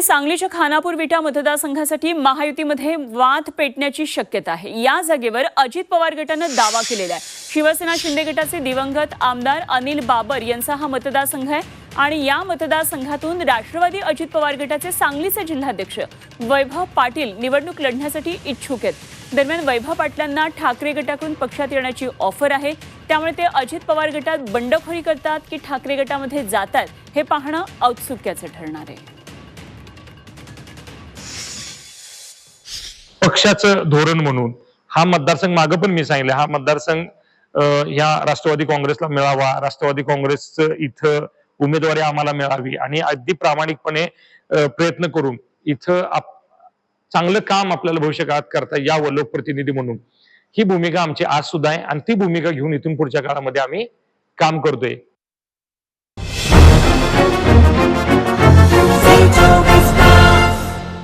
इकडे सांगलीच्या खानापूर विटा मतदारसंघासाठी महायुतीमध्ये वाद पेटण्याची शक्यता आहे. या जागेवर अजित पवार गटानं दावा केलेला आहे. शिवसेना शिंदे गटाचे दिवंगत आमदार अनिल बाबर यांचा हा मतदारसंघ आहे आणि या मतदारसंघातून राष्ट्रवादी अजित पवार गटाचे सांगलीचे जिल्हाध्यक्ष वैभव पाटील निवडणूक लढण्यासाठी इच्छुक आहेत. दरम्यान वैभव पाटलांना ठाकरे गटाकडून पक्षात येण्याची ऑफर आहे. त्यामुळे ते अजित पवार गटात बंडखोरी करतात की ठाकरे गटामध्ये जातात हे पाहणं औत्सुक्याचं ठरणार आहे. पक्षाचं धोरण म्हणून हा मतदारसंघ मागं पण मी सांगितलं. हा मतदारसंघ ह्या राष्ट्रवादी काँग्रेसला मिळावा. राष्ट्रवादी काँग्रेसचं इथं उमेदवारी आम्हाला मिळावी आणि अगदी प्रामाणिकपणे प्रयत्न करून इथं आप- चांगलं काम आपल्याला भविष्य काळात करता यावं लोकप्रतिनिधी म्हणून. ही भूमिका आमची आज सुद्धा आहे आणि ती भूमिका घेऊन इथून पुढच्या काळामध्ये आम्ही काम करतोय.